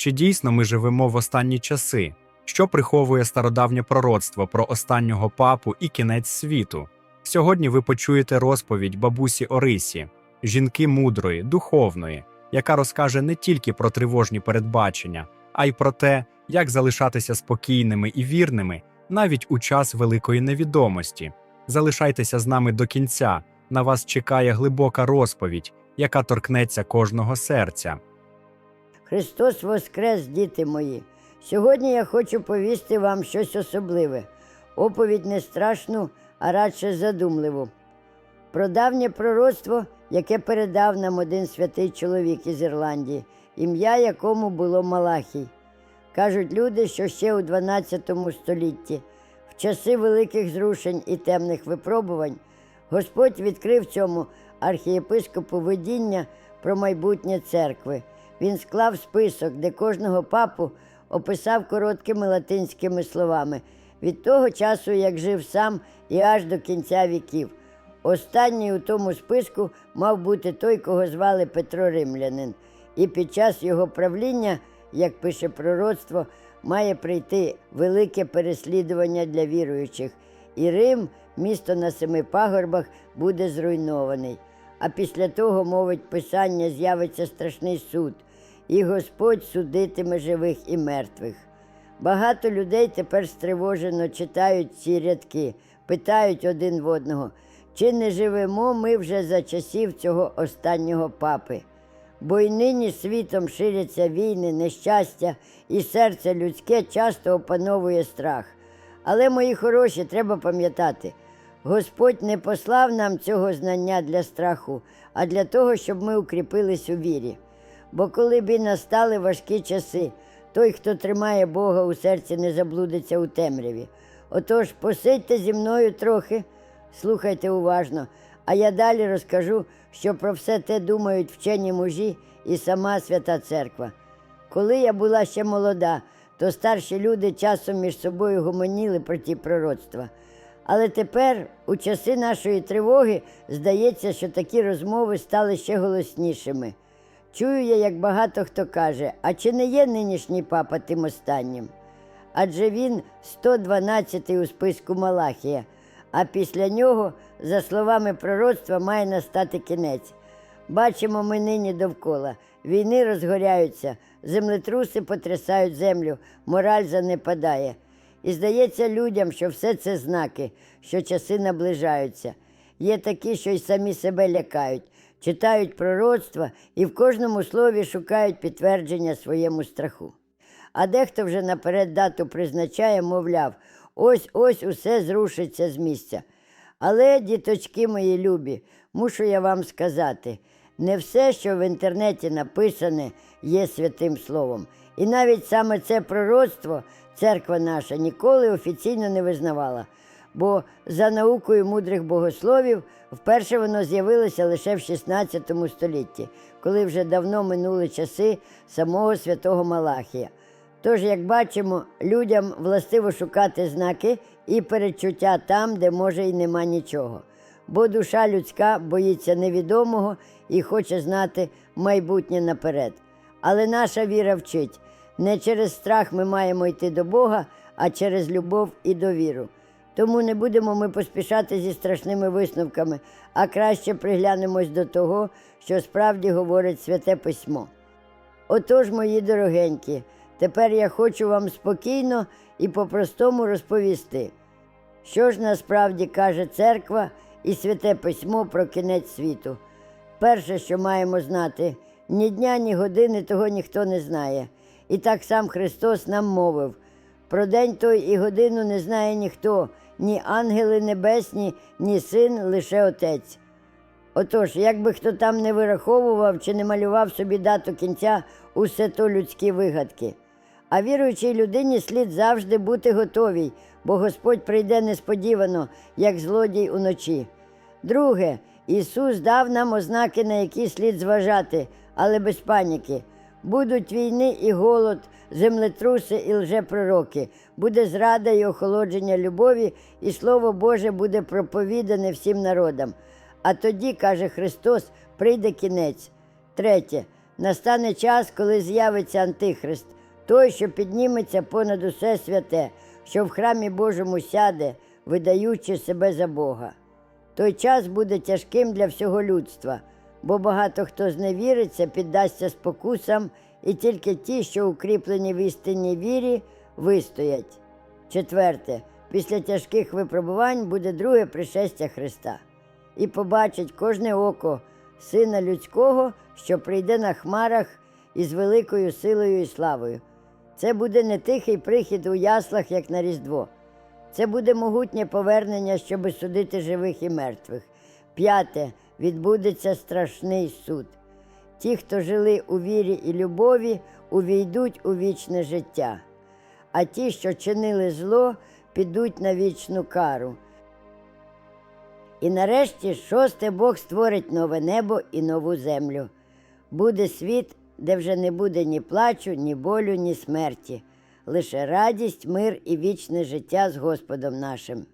Чи дійсно ми живемо в останні часи? Що приховує стародавнє пророцтво про останнього папу і кінець світу? Сьогодні ви почуєте розповідь бабусі Орисі, жінки мудрої, духовної, яка розкаже не тільки про тривожні передбачення, а й про те, як залишатися спокійними і вірними навіть у час великої невідомості. Залишайтеся з нами до кінця. На вас чекає глибока розповідь, яка торкнеться кожного серця. Христос Воскрес, діти мої! Сьогодні я хочу повісти вам щось особливе, оповідь не страшну, а радше задумливу. Про давнє пророцтво, яке передав нам один святий чоловік із Ірландії, ім'я якому було Малахій. Кажуть люди, що ще у 12 столітті, в часи великих зрушень і темних випробувань, Господь відкрив цьому архієпископу видіння про майбутнє церкви. Він склав список, де кожного папу описав короткими латинськими словами від того часу, як жив сам, і аж до кінця віків. Останній у тому списку мав бути той, кого звали Петро Римлянин. І під час його правління, як пише пророцтво, має прийти велике переслідування для віруючих. І Рим, місто на семи пагорбах, буде зруйнований. А після того, мовить Писання, з'явиться страшний суд, і Господь судитиме живих і мертвих. Багато людей тепер стривожено читають ці рядки, питають один в одного, чи не живемо ми вже за часів цього останнього папи. Бо й нині світом ширяться війни, нещастя, і серце людське часто опановує страх. Але, мої хороші, треба пам'ятати, Господь не послав нам цього знання для страху, а для того, щоб ми укріпились у вірі. Бо коли б і настали важкі часи, той, хто тримає Бога у серці, не заблудиться у темряві. Отож, посидьте зі мною трохи, слухайте уважно, а я далі розкажу, що про все те думають вчені мужі і сама Свята Церква. Коли я була ще молода, то старші люди часом між собою гомоніли про ті пророцтва. Але тепер, у часи нашої тривоги, здається, що такі розмови стали ще голоснішими. Чую я, як багато хто каже, а чи не є нинішній папа тим останнім? Адже він 112 у списку Малахія, а після нього, за словами пророцтва, має настати кінець. Бачимо ми нині довкола. Війни розгоряються, землетруси потрясають землю, мораль занепадає. І здається людям, що все це знаки, що часи наближаються. Є такі, що й самі себе лякають, читають пророцтва і в кожному слові шукають підтвердження своєму страху. А дехто вже наперед дату призначає, мовляв, ось ось усе зрушиться з місця. Але, діточки мої любі, мушу я вам сказати, не все, що в інтернеті написане, є святим словом. І навіть саме це пророцтво церква наша ніколи офіційно не визнавала. Бо за наукою мудрих богословів вперше воно з'явилося лише в 16 столітті, коли вже давно минули часи самого святого Малахія. Тож, як бачимо, людям властиво шукати знаки і перечуття там, де може і нема нічого. Бо душа людська боїться невідомого і хоче знати майбутнє наперед. Але наша віра вчить, не через страх ми маємо йти до Бога, а через любов і довіру. Тому не будемо ми поспішати зі страшними висновками, а краще приглянемось до того, що справді говорить Святе Письмо. Отож, мої дорогенькі, тепер я хочу вам спокійно і по-простому розповісти, що ж насправді каже церква і святе письмо про кінець світу. Перше, що маємо знати, ні дня, ні години того ніхто не знає. І так сам Христос нам мовив. Про день той і годину не знає ніхто, ні ангели небесні, ні син, лише Отець. Отож, як би хто там не вираховував чи не малював собі дату кінця, усе то людські вигадки. А віруючій людині слід завжди бути готовій, бо Господь прийде несподівано, як злодій уночі. Друге, Ісус дав нам ознаки, на які слід зважати, але без паніки. Будуть війни і голод, землетруси і лжепророки, буде зрада і охолодження любові, і Слово Боже буде проповідане всім народам. А тоді, каже Христос, прийде кінець. Третє, Настане час, коли з'явиться Антихрист, той, що підніметься понад усе святе, що в храмі Божому сяде, видаючи себе за Бога. Той час буде тяжким для всього людства, бо багато хто зневіриться, піддасться спокусам, і тільки ті, що укріплені в істинній вірі, вистоять. Четверте, після тяжких випробувань буде друге пришестя Христа. І побачить кожне око Сина Людського, що прийде на хмарах із великою силою і славою. Це буде не тихий прихід у яслах, як на Різдво. Це буде могутнє повернення, щоби судити живих і мертвих. П'яте відбудеться страшний суд. Ті, хто жили у вірі і любові, увійдуть у вічне життя, а ті, що чинили зло, підуть на вічну кару. І нарешті шосте Бог створить нове небо і нову землю. Буде світ, де вже не буде ні плачу, ні болю, ні смерті, лише радість, мир і вічне життя з Господом нашим.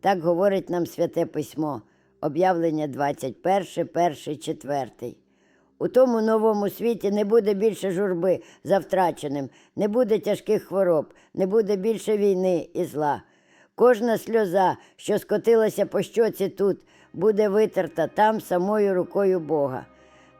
Так говорить нам Святе Письмо, об'явлення 21, 1, 4. У тому новому світі не буде більше журби за втраченим, не буде тяжких хвороб, не буде більше війни і зла. Кожна сльоза, що скотилася по щоці тут, буде витерта там самою рукою Бога.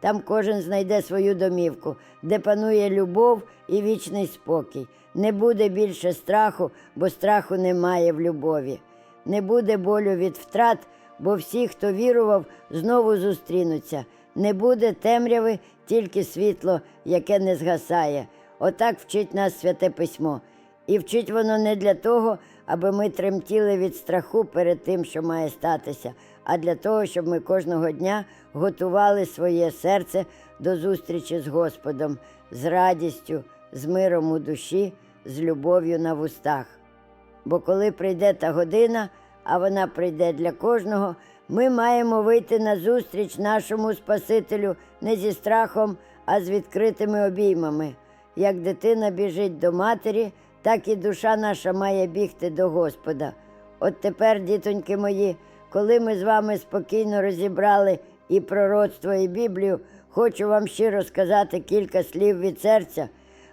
Там кожен знайде свою домівку, де панує любов і вічний спокій. Не буде більше страху, бо страху немає в любові. Не буде болю від втрат, бо всі, хто вірував, знову зустрінуться. Не буде темряви, тільки світло, яке не згасає. Отак вчить нас святе письмо. І вчить воно не для того, аби ми тремтіли від страху перед тим, що має статися, а для того, щоб ми кожного дня готували своє серце до зустрічі з Господом, з радістю, з миром у душі, з любов'ю на вустах. Бо коли прийде та година, а вона прийде для кожного, ми маємо вийти на зустріч нашому Спасителю не зі страхом, а з відкритими обіймами. Як дитина біжить до матері, так і душа наша має бігти до Господа. От тепер, дітоньки мої, коли ми з вами спокійно розібрали і пророцтво, і Біблію, хочу вам щиро сказати кілька слів від серця.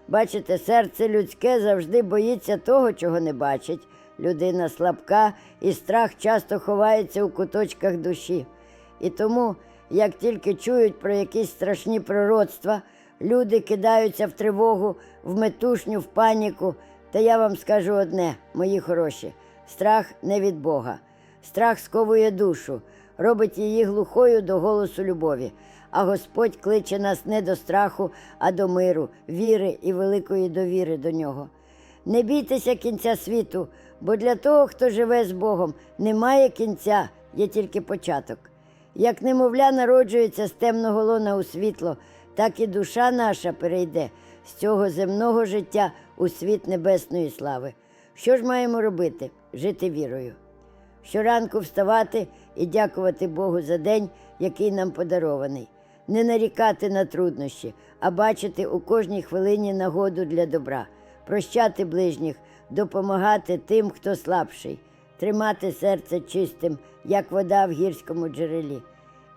Бачите, серце людське завжди боїться того, чого не бачить. Людина слабка, і страх часто ховається у куточках душі. І тому, як тільки чують про якісь страшні пророцтва, люди кидаються в тривогу, в метушню, в паніку. Та я вам скажу одне, мої хороші: страх не від Бога. Страх сковує душу, робить її глухою до голосу любові. А Господь кличе нас не до страху, а до миру, віри і великої довіри до нього. Не бійтеся кінця світу, бо для того, хто живе з Богом, немає кінця, є тільки початок. Як немовля народжується з темного лона у світло, так і душа наша перейде з цього земного життя у світ небесної слави. Що ж маємо робити? Жити вірою. Щоранку вставати і дякувати Богу за день, який нам подарований. Не нарікати на труднощі, а бачити у кожній хвилині нагоду для добра, прощати ближніх, допомагати тим, хто слабший, тримати серце чистим, як вода в гірському джерелі.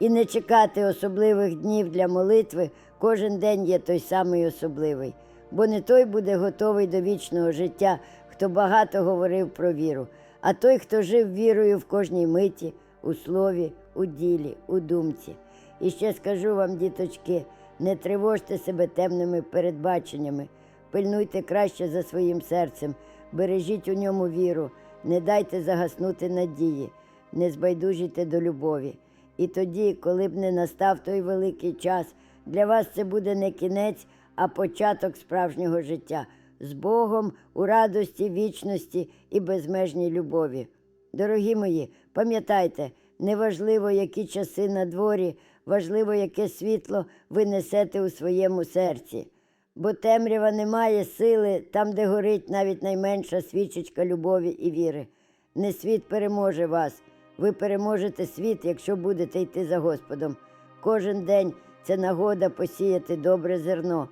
І не чекати особливих днів для молитви, кожен день є той самий особливий, бо не той буде готовий до вічного життя, хто багато говорив про віру, а той, хто жив вірою в кожній миті, у слові, у ділі, у думці. І ще скажу вам, діточки, не тривожте себе темними передбаченнями, пильнуйте краще за своїм серцем, бережіть у ньому віру, не дайте загаснути надії, не збайдужійте до любові. І тоді, коли б не настав той великий час, для вас це буде не кінець, а початок справжнього життя з Богом у радості, вічності і безмежній любові. Дорогі мої, пам'ятайте, неважливо, які часи на дворі, важливо, яке світло ви несете у своєму серці. Бо темрява не має сили там, де горить навіть найменша свічечка любові і віри. Не світ переможе вас, ви переможете світ, якщо будете йти за Господом. Кожен день це нагода посіяти добре зерно,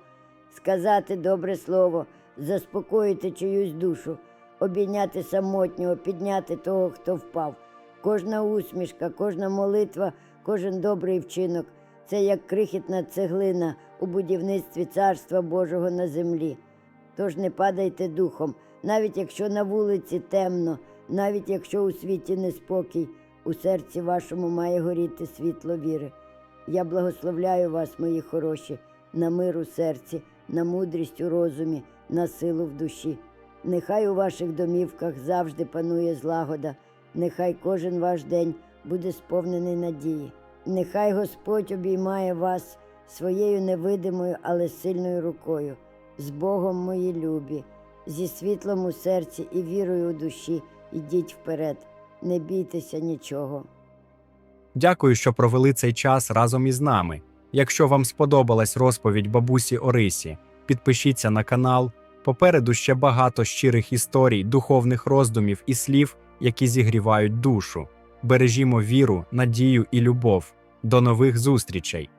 сказати добре слово, заспокоїти чиюсь душу, обійняти самотнього, підняти того, хто впав. Кожна усмішка, кожна молитва, кожен добрий вчинок це як крихітна цеглина у будівництві Царства Божого на землі. Тож не падайте духом, навіть якщо на вулиці темно, навіть якщо у світі неспокій, у серці вашому має горіти світло віри. Я благословляю вас, мої хороші, на мир у серці, на мудрість у розумі, на силу в душі. Нехай у ваших домівках завжди панує злагода, нехай кожен ваш день буде сповнений надії. Нехай Господь обіймає вас своєю невидимою, але сильною рукою. З Богом, мої любі, зі світлом у серці і вірою у душі ідіть вперед, не бійтеся нічого. Дякую, що провели цей час разом із нами. Якщо вам сподобалась розповідь бабусі Орисі, підпишіться на канал. Попереду ще багато щирих історій, духовних роздумів і слів, які зігрівають душу. Бережімо віру, надію і любов. До нових зустрічей!